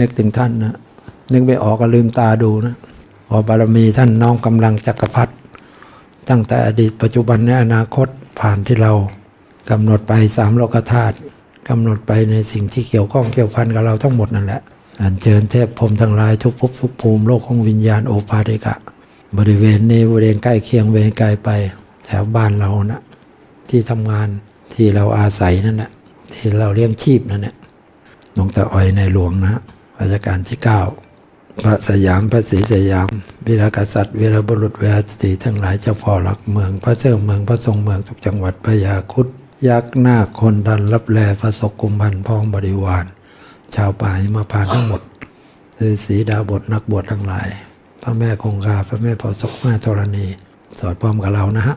นึกถึงท่านนะนึกไม่ออกก็ลืมตาดูนะอบารมีท่านน้อมกำลังจักรพรรดิตั้งแต่อดีตปัจจุบันในอนาคตผ่านที่เรากำหนดไปสามโลกธาตุกำหนดไปในสิ่งที่เกี่ยวข้องเกี่ยวพันกับเราทั้งหมดนั่นแหละอันเชิญเทพพรมทั้งหลายทุกภพทุกภูมิโลกของวิญญาณโอปาติกะ บริเวณนี้บริเวณใกล้เคียงเวรไกลไปแถวบ้านเรานะที่ทำงานที่เราอาศัยนั่นแหละที่เราเลี้ยงชีพนั่นแหละหลวงตาอ้อยในหลวงนะ รัชกาลที่เก้าพระสยามพระศรีสยาม วีรกษัตริย์วีรบุรุษวีรสตรีทั้งหลายเจ้าพ่อหลักเมือง พระเจ้าเมืองพระทรงเมืองทุกจังหวัดพญาคุดยักษ์หน้าคนดันรับแลพระศกุมพันพ้องบริวาร ชาวป่าหิมาพานทั้งหมดฤาษีดาบทนักบวชทั้งหลาย พระแม่คงคาพระแม่พธิ์ศพแม่ธรณี สอดพร้อมกับเรานะฮะ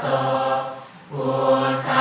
โสภูต